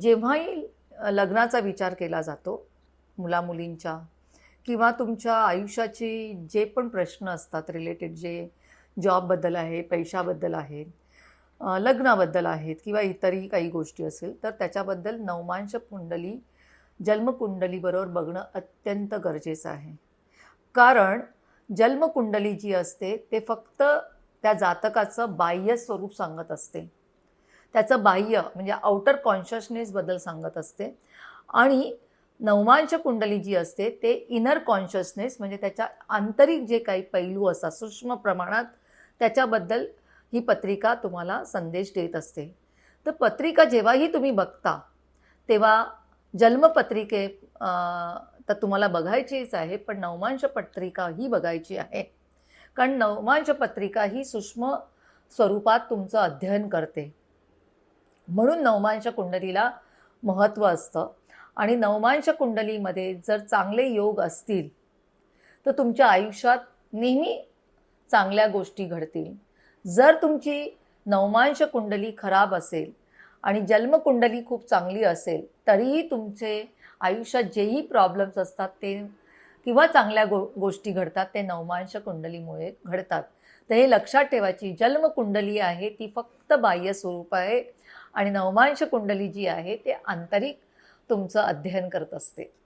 जेव्हाही लग्नाचा विचार केला जातो मुलामुलींच्या किंवा तुमच्या आयुष्याची जे पण प्रश्न असतात रिलेटेड जे जॉबबद्दल आहे पैशाबद्दल आहेत लग्नाबद्दल आहेत किंवा इतरही काही गोष्टी असेल तर त्याच्याबद्दल नवमांश कुंडली जन्मकुंडलीबरोबर बघणं अत्यंत गरजेचं आहे. कारण जन्मकुंडली जी असते ते फक्त त्या जातकाचं बाह्य स्वरूप सांगत असते. त्याचं बाह्य म्हणजे आउटर कॉन्शियसनेसबद्दल सांगत असते. आणि नवमांश कुंडली जी असते ते इनर कॉन्शियसनेस म्हणजे त्याच्या आंतरिक जे काही पैलू असतात सूक्ष्म प्रमाणात त्याच्याबद्दल ही पत्रिका तुम्हाला संदेश देत असते. तर पत्रिका जेव्हाही तुम्ही बघता तेव्हा जन्मपत्रिके तर तुम्हाला बघायचीच आहे पण नवमांश पत्रिका ही बघायची आहे. कारण नवमांश पत्रिका ही सूक्ष्म स्वरूपात तुमचं अध्ययन करते. म्हणून नवमांश कुंडलीला महत्त्व असतं. आणि नवमांश कुंडलीमध्ये जर चांगले योग असतील तर तुमच्या आयुष्यात नेहमी चांगल्या गोष्टी घडतील. जर तुमची नवमांश कुंडली खराब असेल आणि जन्मकुंडली खूप चांगली असेल तरीही तुमचे आयुष्यात जेही प्रॉब्लेम्स असतात ते किंवा चांगल्या गो गोष्टी घडतात ते नवमांश कुंडलीमुळे घडतात. तर हे लक्षात ठेवायची जन्मकुंडली आहे ती फक्त बाह्य स्वरूप आहे. आणि नवमांश कुंडली जी आहे ते आंतरिक तुमचं अध्ययन करत असते.